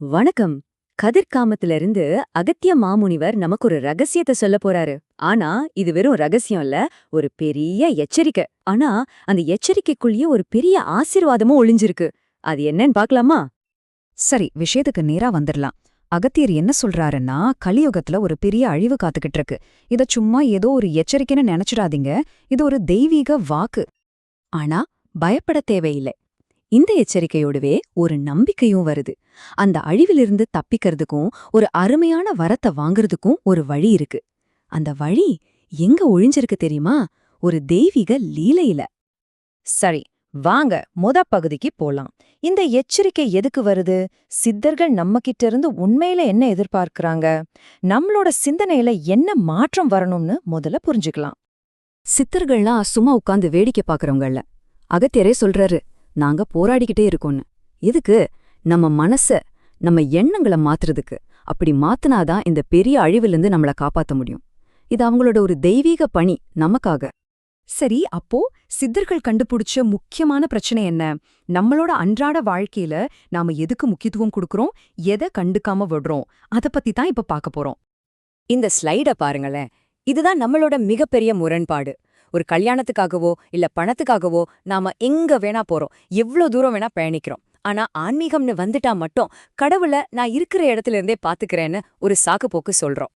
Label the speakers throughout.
Speaker 1: வணக்கம். கதிர்காமத்திலிருந்து அகத்திய மாமுனிவர் நமக்கு ஒரு ரகசியத்தை சொல்ல போறாரு. ஆனா இது வெறும் ரகசியம் இல்ல ஒரு பெரிய எச்சரிக்கை. ஆனா அந்த எச்சரிக்கைக்குள்ளேயே ஒரு பெரிய ஆசீர்வாதமும் ஒளிஞ்சிருக்கு. அது என்னன்னு பாக்கலாமா
Speaker 2: சரி விஷயத்துக்கு நேரா வந்துடலாம் அகத்தியர் என்ன சொல்றாருன்னா கலியுகத்துல ஒரு பெரிய அழிவு காத்துக்கிட்டு இருக்கு. இத சும்மா ஏதோ ஒரு எச்சரிக்கைன்னு நினைச்சிடாதீங்க. இது ஒரு தெய்வீக வாக்கு.
Speaker 1: ஆனா பயப்பட தேவையில்லை. இந்த எச்சரிக்கையோடவே ஒரு நம்பிக்கையும் வருது. அந்த அழிவிலிருந்து தப்பிக்கிறதுக்கும் ஒரு அருமையான வரத்தை வாங்குறதுக்கும் ஒரு வழி இருக்கு. அந்த வழி எங்க ஒழிஞ்சிருக்கு தெரியுமா? ஒரு தெய்வீக லீலையில.
Speaker 2: சரி வாங்க முத பகுதிக்கு போலாம். இந்த எச்சரிக்கை எதுக்கு வருது? சித்தர்கள் நம்ம கிட்ட இருந்து உண்மையில என்ன எதிர்பார்க்கறாங்க? நம்மளோட சிந்தனையில என்ன மாற்றம் வரணும்னு முதல்ல புரிஞ்சுக்கலாம்.
Speaker 1: சித்தர்கள்லாம் சும்மா உட்கார்ந்து வேடிக்கை பாக்குறவங்கல்ல அகத்தியரே சொல்றாரு நாங்க போராடிக்கிட்டே இருக்கோம்னு. எதுக்கு? நம்ம மனச நம்ம எண்ணங்களை மாத்துறதுக்கு. அப்படி மாத்தினாதான் இந்த பெரிய அழிவிலிருந்து நம்மள காப்பாத்த முடியும். இது அவங்களோட ஒரு தெய்வீக பணி நமக்காக.
Speaker 2: சரி அப்போ சித்தர்கள் கண்டுபிடிச்ச முக்கியமான பிரச்சனை என்ன? நம்மளோட அன்றாட வாழ்க்கையில நாம எதுக்கு முக்கியத்துவம் கொடுக்கறோம்? எதை கண்டுக்காம விடுறோம்? அத பத்தி தான் இப்ப பார்க்க போறோம்.
Speaker 1: இந்த ஸ்லைட பாருங்களேன். இதுதான் நம்மளோட மிகப்பெரிய முரண்பாடு. ஒரு கல்யாணத்துக்காகவோ இல்ல பணத்துக்காகவோ நாம எங்க வேணா போறோம். எவ்ளோ தூரம் வேணா பயணிக்கிறோம். ஆனா ஆன்மீகம்னு வந்துட்டா மட்டும் கடவுள நான் இருக்கிற இடத்துல இருந்தே பாத்துக்கிறேன்னு ஒரு சாக்கு போக்கு சொல்றோம்.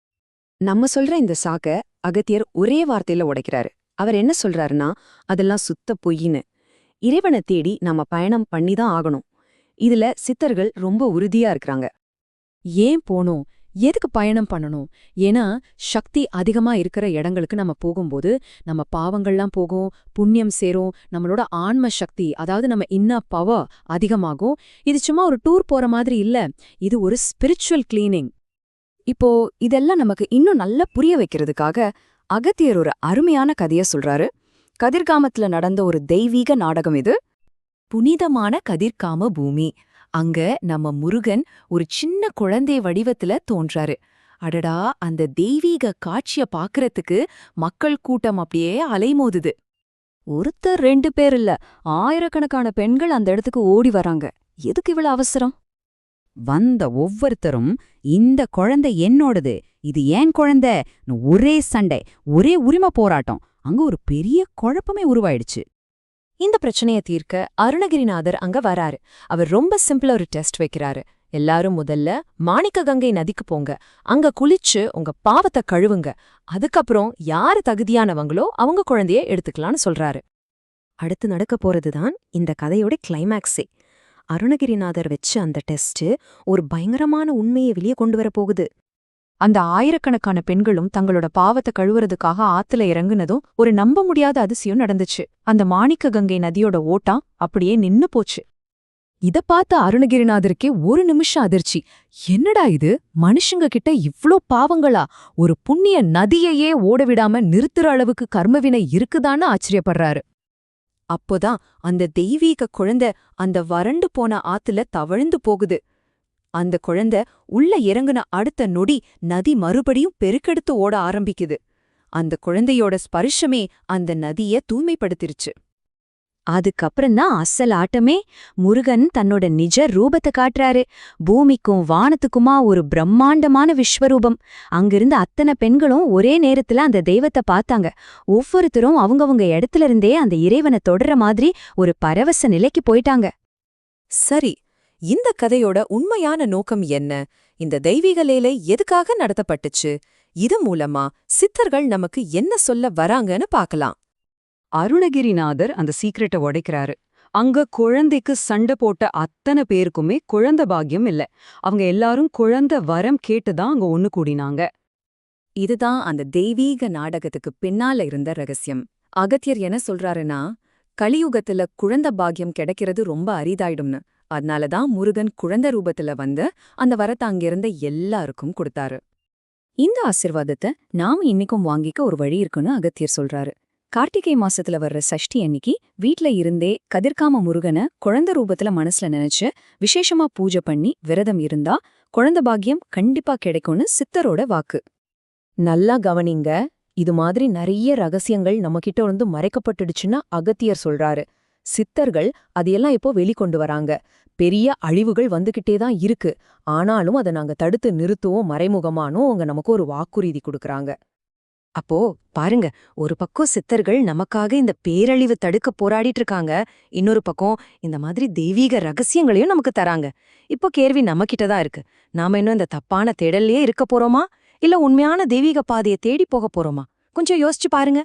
Speaker 2: நம்ம சொல்ற இந்த சாக்க அகத்தியர் ஒரே வார்த்தையில உடைக்கிறாரு. அவர் என்ன சொல்றாருன்னா அதெல்லாம் சுத்த பொய்ன்னு இறைவனை தேடி நம்ம பயணம் பண்ணி தான் ஆகணும். இதுல சித்தர்கள் ரொம்ப உறுதியா இருக்கிறாங்க. ஏன் போனோம்? எதுக்கு பயணம் பண்ணணும்? ஏன்னா சக்தி அதிகமா இருக்கிற இடங்களுக்கு நம்ம போகும்போது நம்ம பாவங்கள்லாம் போகும் புண்ணியம் சேரும் நம்மளோட ஆன்ம சக்தி அதாவது நம்ம இன்ன பவர் அதிகமாகும். இது சும்மா ஒரு டூர் போற மாதிரி இல்ல. இது ஒரு ஸ்பிரிச்சுவல் கிளீனிங் இப்போ இதெல்லாம் நமக்கு இன்னும் நல்லா புரிய வைக்கிறதுக்காக அகத்தியர் ஒரு அருமையான கதைய சொல்றாரு. கதிர்காமத்துல நடந்த ஒரு தெய்வீக நாடகம் இது. புனிதமான கதிர்காம பூமி. அங்க நம்ம முருகன் ஒரு சின்ன குழந்தை வடிவத்துல தோன்றாரு. அடடா அந்த தெய்வீக காட்சிய பாக்குறதுக்கு மக்கள் கூட்டம் அப்படியே அலைமோதுது. ஒருத்தர் ரெண்டு பேர் இல்ல ஆயிரக்கணக்கான பெண்கள் அந்த இடத்துக்கு ஓடி வராங்க. எதுக்கு இவ்வளவு அவசரம்? வந்த ஒவ்வொருத்தரும் இந்த குழந்தை என்னோடது இது ஏன் குழந்தை? ஒரே சண்டை ஒரே உரிமை போராட்டம். அங்க ஒரு பெரிய குழப்பமே உருவாயிடுச்சு. இந்த பிரச்சனைய தீர்க்க அருணகிரிநாதர் அங்க வராரு. அவர் ரொம்ப சிம்பிளா ஒரு டெஸ்ட் வைக்கிறாரு. எல்லாரும் முதல்ல மாணிக்க கங்கை நதிக்கு போங்க. அங்க குளிச்சு உங்க பாவத்தை கழுவுங்க. அதுக்கப்புறம் யாரு தகுதியானவங்களோ அவங்க குழந்தைய எடுத்துக்கலாம்னு சொல்றாரு. அடுத்து நடக்க போறதுதான் இந்த கதையோட கிளைமேக்ஸே அருணகிரிநாதர் வச்சு அந்த டெஸ்ட் ஒரு பயங்கரமான உண்மையை வெளியே கொண்டு வர போகுது. அந்த ஆயிரக்கணக்கான பெண்களும் தங்களோட பாவத்தை கழுவுறதுக்காக ஆத்துல இறங்குனதும் ஒரு நம்ப முடியாத அதிசயம் நடந்துச்சு. அந்த மாணிக்க கங்கை நதியோட ஓட்டம் அப்படியே நின்னு போச்சு. இத பார்த்த அருணகிரிநாதருக்கே ஒரு நிமிஷம் அதிர்ச்சி. என்னடா இது? மனுஷங்க கிட்ட இவ்ளோ பாவங்களா? ஒரு புண்ணிய நதியையே ஓடவிடாம நிறுத்துற அளவுக்கு கர்மவினை இருக்குதான்னு ஆச்சரியப்படுறாரு. அப்போதான் அந்த தெய்வீக குழந்தை அந்த வறண்டு போன ஆத்துல தவழ்ந்து போகுது. அந்த குழந்த உள்ள இறங்குன அடுத்த நொடி நதி மறுபடியும் பெருக்கெடுத்து ஓட ஆரம்பிக்குது. அந்த குழந்தையோட ஸ்பர்ஷமே அந்த நதிய தூய்மைப்படுத்திருச்சு. அதுக்கப்புறம்தான் அசல் ஆட்டமே முருகன் தன்னோட நிஜ ரூபத்தை காட்டுறாரு. பூமிக்கும் வானத்துக்குமா ஒரு பிரம்மாண்டமான விஸ்வரூபம். அங்கிருந்த அத்தனை பெண்களும் ஒரே நேரத்துல அந்த தெய்வத்தை பார்த்தாங்க. ஒவ்வொருத்தரும் அவங்கவங்க இடத்துல இருந்தே அந்த இறைவனை தொடர மாதிரி ஒரு பரவச நிலைக்கு போயிட்டாங்க.
Speaker 3: சரி இந்த கதையோட உண்மையான நோக்கம் என்ன? இந்த தெய்வீக லேலை எதுக்காக நடத்தப்பட்டுச்சு? இது மூலமா சித்தர்கள் நமக்கு என்ன சொல்ல வராங்கன்னு பார்க்கலாம்.
Speaker 2: அருணகிரிநாதர் அந்த சீக்ரெட்டை உடைக்கிறாரு. அங்க குழந்தைக்கு சண்டை போட்ட அத்தனை பேருக்குமே குழந்த பாக்கியம் இல்ல. அவங்க எல்லாரும் குழந்த வரம் கேட்டுதான் அங்க ஒண்ணு கூடினாங்க.
Speaker 3: இதுதான் அந்த தெய்வீக நாடகத்துக்கு பின்னால இருந்த ரகசியம். அகத்தியர் என்ன சொல்றாருன்னா கலியுகத்துல குழந்த பாக்கியம் கிடைக்கிறது ரொம்ப அரிதாயிடும்னு. அதனால தான் முருகன் குழந்த ரூபத்துல வந்து அந்த வரத்தை அங்கிருந்த எல்லாருக்கும் கொடுத்தாரு. இந்த ஆசிர்வாதத்தை நாம இன்னைக்கும் வாங்கிக்க ஒரு வழி இருக்குன்னு அகத்தியர் சொல்றாரு. கார்த்திகை மாசத்துல வர்ற சஷ்டி அன்னிக்கு வீட்ல இருந்தே கதிர்காம முருகனை குழந்த ரூபத்துல மனசுல நினைச்சு விசேஷமா பூஜை பண்ணி விரதம் இருந்தா குழந்த பாக்கியம் கண்டிப்பா கிடைக்கும்னு சித்தரோட வாக்கு. நல்லா கவனிங்க இது மாதிரி நிறைய ரகசியங்கள் நம்மகிட்ட இருந்து மறைக்கப்பட்டுடுச்சுன்னா அகத்தியர் சொல்றாரு. சித்தர்கள் அதையெல்லாம் இப்போ வெளிக்கொண்டு வராங்க. பெரிய அழிவுகள் வந்துகிட்டே தான் இருக்கு. ஆனாலும் அதை நாங்க தடுத்து நிறுத்துவோம் மறைமுகமானோ அவங்க நமக்கு ஒரு வாக்குறுதி கொடுக்கறாங்க.
Speaker 2: அப்போ பாருங்க ஒரு பக்கம் சித்தர்கள் நமக்காக இந்த பேரழிவு தடுக்க போராடிட்டு இருக்காங்க. இன்னொரு பக்கம் இந்த மாதிரி தெய்வீக ரகசியங்களையும் நமக்கு தராங்க. இப்போ கேள்வி நம்மகிட்ட தான் இருக்கு. நாம இன்னும் இந்த தப்பான தேடல்லயே இருக்க போறோமா? இல்ல உண்மையான தெய்வீக பாதையை தேடி போக போறோமா? கொஞ்சம் யோசிச்சு பாருங்க.